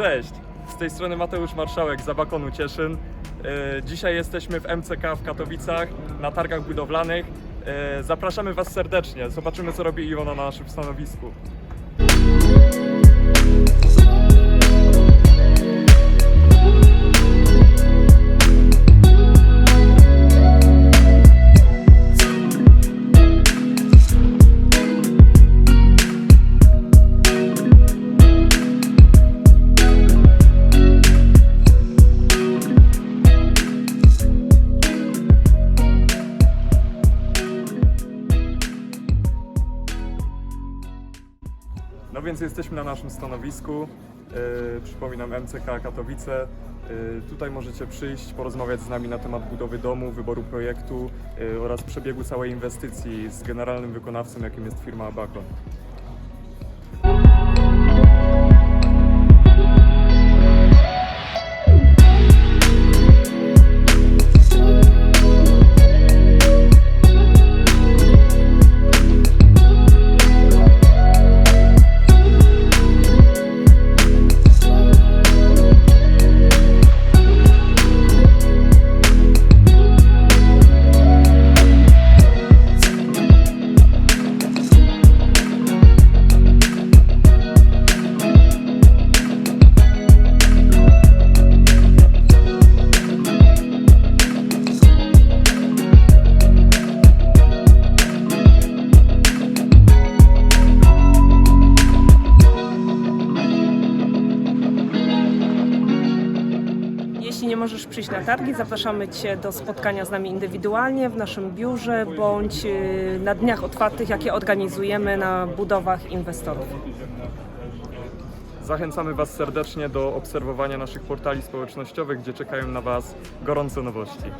Cześć, z tej strony Mateusz Marszałek z Abakonu Cieszyn. E, Dzisiaj jesteśmy w MCK w Katowicach na targach budowlanych. E, Zapraszamy Was serdecznie, zobaczymy co robi Iwona na naszym stanowisku. No więc jesteśmy na naszym stanowisku. E, Przypominam MCK Katowice. E, Tutaj możecie przyjść, porozmawiać z nami na temat budowy domu, wyboru projektu e, oraz przebiegu całej inwestycji z generalnym wykonawcą, jakim jest firma Abakon. Nie możesz przyjść na targi, zapraszamy Cię do spotkania z nami indywidualnie w naszym biurze bądź y, na dniach otwartych, jakie organizujemy na budowach inwestorów. Zachęcamy Was serdecznie do obserwowania naszych portali społecznościowych, gdzie czekają na Was gorące nowości.